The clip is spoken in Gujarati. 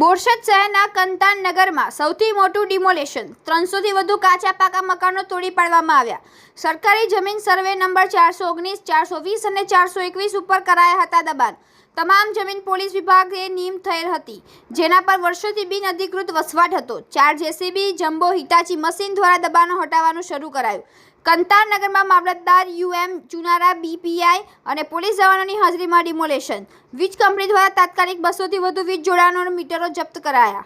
બોરસદ શહેરના કંતાન નગરમાં સૌથી મોટું ડિમોલેશન, ત્રણસોથી વધુ કાચા પાકા મકાનો તોડી પાડવામાં આવ્યા. સરકારી જમીન સર્વે નંબર ચારસો ઓગણીસ, ચારસો વીસ અને ચારસો એકવીસ ઉપર કરાયા હતા દબાણ. તમામ જમીન પોલીસ વિભાગે નિયમ થયેલ હતી, જેના પર વર્ષોથી બિનઅધિકૃત વસવાટ હતો. ચાર જેસીબી, જમ્બો, હિટાચી મશીન દ્વારા દબાણો હટાવવાનું શરૂ કરાયું. કંતાર નગરમાં મામલતદાર યુએમ ચુનારા બીપીઆઈ અને પોલીસ જવાનોની હાજરીમાં ડિમોલેશન. વીજ કંપની દ્વારા તાત્કાલિક બસોથી વધુ વીજ જોડાણો મીટરો જપ્ત કરાયા.